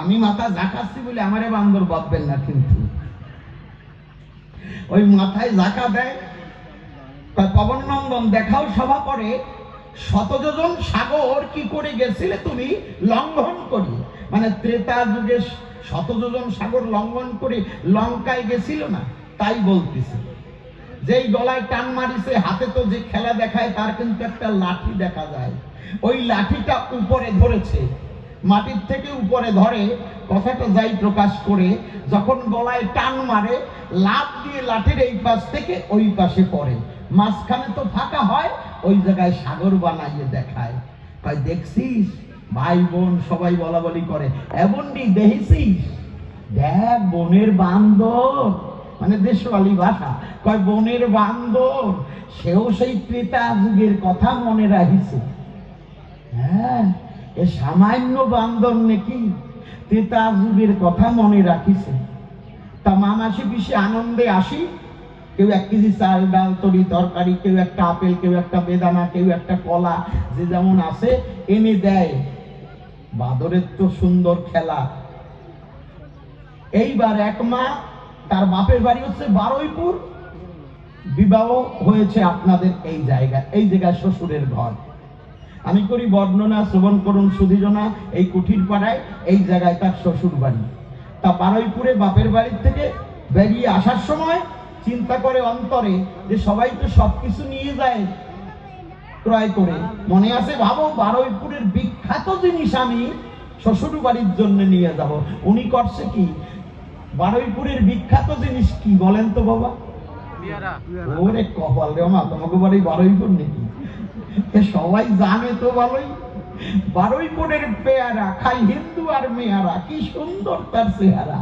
আমি মাথা ঝাঁকাচ্ছি বলে আমারে বান্দর ভাববেন না কিন্তু। ওই মাথায় ঝাঁকা দেয় পবন নন্দন দেখাও সভা করে শতযোজন সাগর কি করে গেছিলে তুমি লঙ্ঘন করি? মানে ত্রেতা যুগে শতযোজন সাগর লঙ্ঘন করে লঙ্কায় গেছিল না, তাই বলতেছে। যেই গলায় টান মারিছে, হাতে তো যে খেলা দেখায়, তার কিন্তু একটা লাঠি দেখা যায়। ওই লাঠিটা উপরে ধরেছে। মাটির থেকে উপরে ধরে কথাটা যাই প্রকাশ করে, যখন গলায় টান মারে লাভ দিয়ে লাঠির এই পাশ থেকে ওই পাশে পড়ে। মাঝখানে তো ফাঁকা হয়, ওই জায়গায় সাগর বানাইয়ে দেখায়। কয়, দেখছিস? ভাই বোন সবাই বলা বলি করে, এমনটি দেখেছিস? দেখ, বনের বান্দর। মানে দেশওয়ালি ভাষা। কয়, বোনের বান্দর, সেও সেই ক্রেতা যুগের কথা মনে রাখিছে। হ্যাঁ এ সামান্য বান্দর নাকি ত্রেতা যুগের কথা মনে রাখিছে। তা মামাসি পিসে আনন্দে আসি, কেউ এক কেজি চাল, ডাল, তরি, তরকারি, কেউ একটা আপেল, কেউ একটা বেদানা, কেউ একটা কলা, যে যেমন আছে, এনে দেয়। বাদরের তো সুন্দর খেলা। এইবার এক মা, তার বাপের বাড়ি হচ্ছে বারুইপুর। বিবাহ হয়েছে আপনাদের এই জায়গা এই জায়গায় শ্বশুরের ঘর। আমি করি বর্ণনা শ্রবণ করুন সুধীজনা এই কুঠির পাড়ায় এই জায়গায় তার শ্বশুর বাড়ি। তা বারুইপুরে বাপের বাড়ির থেকে বেরিয়ে আসার সময় চিন্তা করে অন্তরে যে সবাই তো সবকিছু নিয়ে যায় ক্রয় করে। মনে আছে ভাবো বারুইপুরের বিখ্যাত জিনিস আমি শ্বশুর বাড়ির জন্য নিয়ে যাব। উনি করছে কি? বারুইপুরের বিখ্যাত জিনিস কি বলেন তো বাবা? ওরে কপাল রে মা তোমাকে বাড়ি বারুইপুর নাকি? সবাই জানে তো ভালোই। বারুইপুরের পেয়ারা, খাই হিন্দু আর মেয়ারা, কি সুন্দর তার চেহারা।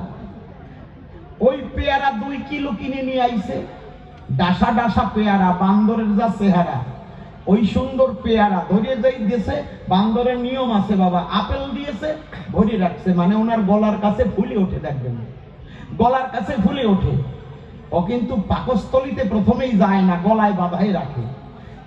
ওই পেয়ারা দুই কিলো কিনে নিয়ে আইছে। ডাসা ডাসা পেয়ারা, বান্দরের যা চেহারা। ওই সুন্দর পেয়ারা ধরিয়ে যাই দিয়েছে, বান্দরের নিয়ম আছে বাবা, আপেল দিয়েছে, ভরি রাখছে। মানে ওনার গলার কাছে ফুলে ওঠে, দেখবেন। গলার কাছে ফুলে ওঠে। ও কিন্তু পাকস্থলিতে প্রথমেই যায় না, গলায় বাধাই রাখে।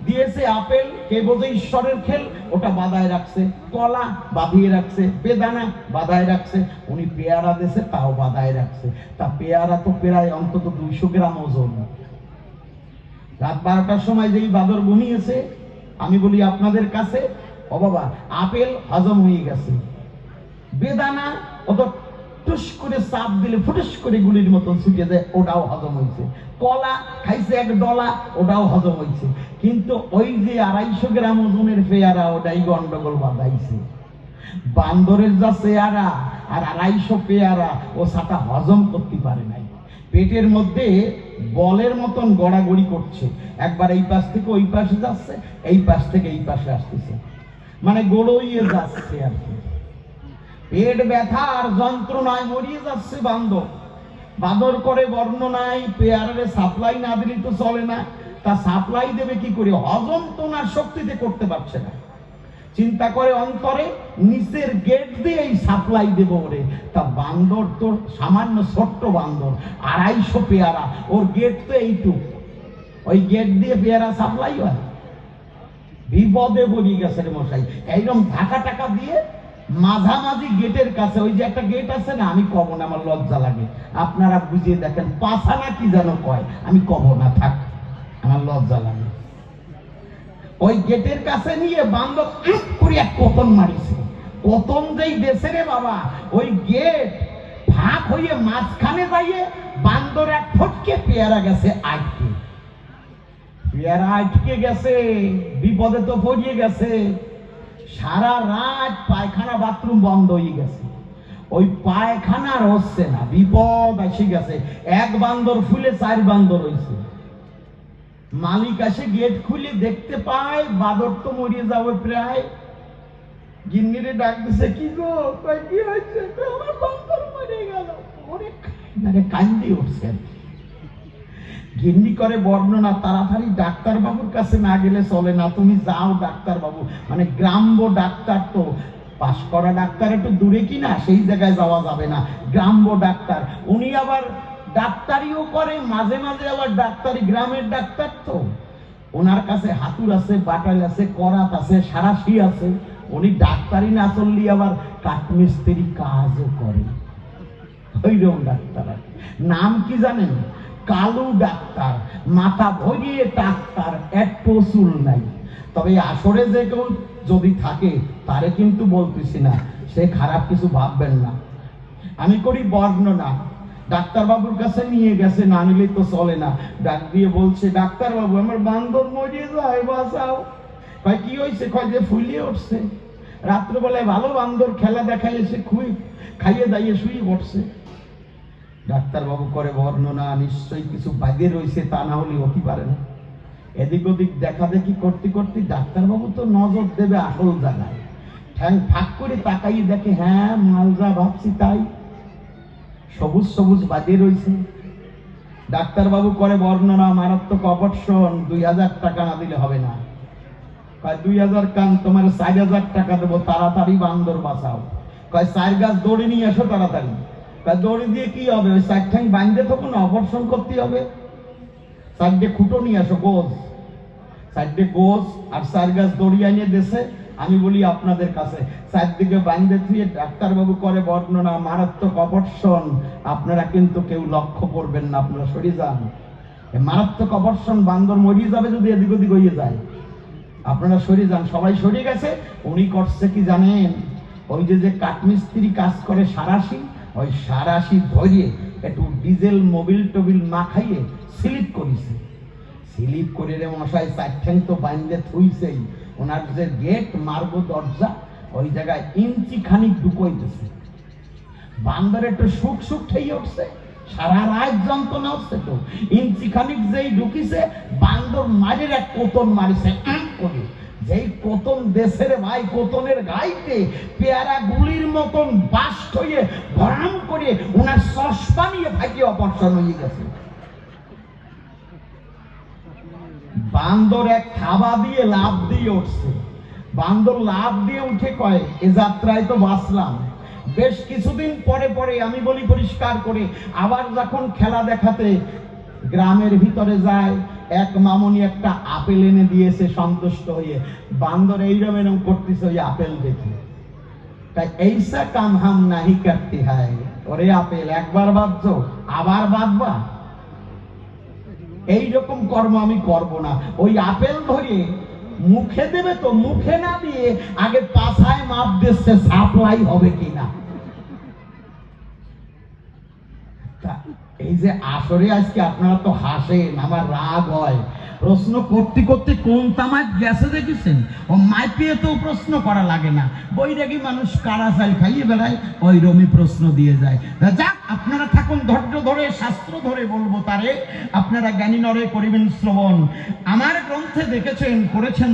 দিয়েছে আপেল, কে বোঝে ঈশ্বরের খেল, ওটা বাধায় রাখছে। কলা বাঁধিয়ে রাখছে, বেদানা বাধায় রাখছে, উনি পেয়ারা দেশে তাও বাধায় রাখছে। তা পেয়ারা তো প্রায় অন্তত দুইশো গ্রাম ওজন। রাত বারোটার সময় যেই বাদর ঘুমিয়েছে, আমি বলি, আপনাদের কাছে? ও বাবা, আপেল হজম হয়ে গেছে। বেদানা অত টুস করে চাপ দিলে ফুটুস করে গুলির মতন ছুটে যায় ওটাও হজম হয়েছে। কলা খাইছে এক ডলা, ওটাও হজম হয়েছে। কিন্তু ওই যে আড়াইশো গ্রাম ওজনের পেয়ারা, ওটাই গন্ডগোল বাঁধাইছে। বান্দরের যা চেয়ারা আর আড়াইশো পেয়ারা, ও সাটা হজম করতে পারে নাই। পেটের মধ্যে বলের মতন গড়াগড়ি করছে। একবার এই পাশ থেকে ওই পাশে যাচ্ছে, এই পাশ থেকে এই পাশে আসতেছে। মানে গড়ইয়ে যাচ্ছে আর কি। পেট ব্যথা আর যন্ত্রণায় মরিয়ে যাচ্ছে বান্দর। বাদর করে বর্ণনায় পেয়ারের সাপ্লাই না দিলে তো চলে না। তা সাপ্লাই দেবে কি করে? হজম তো না শক্তিতে করতে পারছে না। চিন্তা করে অন্তরে নিচের গেট দিয়ে এই সাপ্লাই দেবো ওরে। তা বান্দর তো সামান্য ছোট্ট বান্দর, আড়াইশো পেয়ারা। ওর গেট তো এইটুক। ওই গেট দিয়ে পেয়ারা সাপ্লাই হয়। বিপদে বলি গেছে মশাই। এইরকম ঢাকা টাকা দিয়ে মাঝামাঝি গেটের কাছে, ওই যে একটা গেট আছে না, আমি কব না, আমার লজ্জা লাগে। আপনারা বুঝিয়ে দেখেন, পাছানা কি যেন কয়, আমি কব না, থাক, আমার লজ্জা লাগে। ওই গেটের কাছে নিয়ে বান্দর উপ করে এক কতন মারিছে। কতন যেই দেশে রে বাবা, ওই গেট ফাঁক হয়ে মাঝখানে যাইয়ে বান্দর এক ফটকে পেয়ারা গেছে, আটকে। পেয়ারা আটকে গেছে, বিপদে তো পড়িয়ে গেছে। সারা রাত পায়খানা বাথরুম বন্ধ হয়ে গেছে। ওই পায়খানা হচ্ছে না, বিপদ এসে গেছে। এক বান্দর ফুলে চার বান্দর হয়েছে মালিক আসে গেট খুলে দেখতে পায়, বাদর তো মরিয়ে যাবে প্রায়। গিন্নিরে ডাক দিছে, কি গো? কি হয়েছে আমার বান্দর মরে গেল। মানে কান্দি উঠছে আর কি। গিন্নি করে বর্ণনা তাড়াতাড়ি ডাক্তার বাবুর কাছে না গেলে চলে না। তুমি যাও ডাক্তার বাবু মানে গ্রাম্য ডাক্তার তো। পাশ করা ডাক্তার একটু দূরে কি না সেই জায়গায় যাওয়া যাবে না। গ্রাম্য ডাক্তার। উনি আবার ডাক্তারিও করে মাঝে মাঝে আবার ডাক্তারি, গ্রামের ডাক্তার তো। ওনার কাছে হাতুর আছে বাটাল আছে, করাত আছে, সারাশি আছে। উনি ডাক্তারি না চললি আবার কাঠমিস্ত্রি কাজও করে ওইরকম ডাক্তার। আছে। নাম কি জানেন? কালু ডাক্তার, মাথা ভরিয়ে ডাক্তার একটু চুল নাই। তবে আসরে যে কেউ যদি থাকে, তারে কিন্তু বলতেছি না, সে খারাপ কিছু ভাববেন না। আমি করি বর্ণনা, ডাক্তারবাবুর কাছে নিয়ে গেছে, না নিলে তো চলে না। ডাক দিয়ে বলছে, ডাক্তারবাবু, আমার বান্দর মরিয়ে যায়, বাঁচাও। কয়, কি হয়েছে কয়, যে ফুলিয়ে উঠছে। রাত্রেবেলায় ভালো বান্দর খেলা দেখাই এসে খুবই খাইয়ে দাইয়ে শুয়ে পড়ছে। ডাক্তারবাবু করে বর্ণনা, নিশ্চয়ই কিছু বাজে রয়েছে, তা না হলে হতে পারে না। এদিক ওদিক দেখা দেখি করতে করতে ডাক্তারবাবু তো নজর দেবে আসল জায়গায়। ঠ্যাং ফাঁক করে তাকাই দেখে হ্যাঁ মালজা ভাবছি তাই। সবুজ সবুজ বাজে রয়েছে। ডাক্তারবাবু করে বর্ণনা, মারাত্মক অপারেশন, দুই হাজার টাকা না দিলে হবে না। কয়, দুই হাজার কান, তোমার চার হাজার টাকা দেবো, তাড়াতাড়ি বান্দর বাঁচাও। কয়, চার গাছ দৌড়ে নিয়ে এসো তাড়াতাড়ি। কয় দড়ি দিয়ে কি হবে? ওই চার ঠ্যাং বাঁধতে তখন অপারেশন করতে হবে। চারটে খুঁটো নিয়ে আসো গোজ চারটে গোজ আর চার গাছ দড়ি আনিয়ে দেশে। আমি বলি আপনাদের কাছে চারদিকে বাঁধতে থুয়ে ডাক্তারবাবু করে বর্ণনা, মারাত্মক অপর্ষণ আপনারা কিন্তু কেউ লক্ষ্য করবেন না, আপনারা সরে যান। মারাত্মক অপর্ষণ বান্দর মরিয়ে যাবে যদি এদিক ওদিক হয়ে যায়। আপনারা সরে যান, সবাই সরে গেছে। উনি করছে কি জানেন? ওই যে যে কাঠমিস্ত্রি কাজ করে সারাশি ওই সারাশি ধরিয়ে একটু ডিজেল মোবিল টোবিল মাখাইয়ে স্লিপ করিছে। স্লিপ করে রে মশাই চারঠেন তো বান্ধে থুইছেই। ওনার যে গেট মার্গ দরজা, ওই জায়গায় ইঞ্চি খানিক ঢুকইতেছে। বান্দর একটু সুখ সুখ ঠেয়ে উঠছে, সারা রাত যন্ত্রণা হচ্ছে তো। ইঞ্চি খানিক যেই ঢুকিছে, বান্দর মাঝের এক কোতন মারিছে করে। যেই কোতন দেশের ভাই কোতনের গাইতে, পেয়ারা গুলির মতন বাস্ট হয়ে ভরাম করে ওনার চশমা নিয়ে ফাটিয়ে অপর্ষণ হয়ে গেছে। বান্দর এক থাবা দিয়ে লাভ দিয়ে উঠছে। বান্দর লাভ দিয়ে উঠে কয়, এ যাত্রায় তো বাঁচলাম। বেশ কিছুদিন পরে পরে আমি বলি পরিষ্কার করে, আবার যখন খেলা দেখাতে গ্রামের ভিতরে যায় এক মামনি একটা আপেল এনে দিয়েছে সন্তুষ্ট হয়ে। বান্দর এইরকম এরকম করতেছে ওই আপেল দেখে। তাই এইসা কাম হাম নাহি হয়। ওরে আপেল, একবার বাঁধছো, আবার বাঁধবা? এই রকম কর্ম আমি করব না। ওই আপেল ধরে মুখে দেবে তো মুখে না দিয়ে আগে পাছায় মাপ দিচ্ছে, সাপ্লাই হবে কিনা তা এই যে আসরে আজকে আপনারা তো হাসেন, আমার রাগ হয়। প্রশ্ন করতে করতে কোন তামায় গেছে দেখেছেন? ও মাইপিয়ে তো প্রশ্ন করা লাগে না। বৈরাগী মানুষ কারা চাল খাইয়ে বেড়ায়? ওই রমি প্রশ্ন দিয়ে যায়। যাক, আপনারা থাকুন, ধৈর্য ধরে, শাস্ত্র ধরে বলব তারে। আপনারা জ্ঞানী নরে করিবেন শ্রবণ। আমার গ্রন্থে দেখেছেন, করেছেন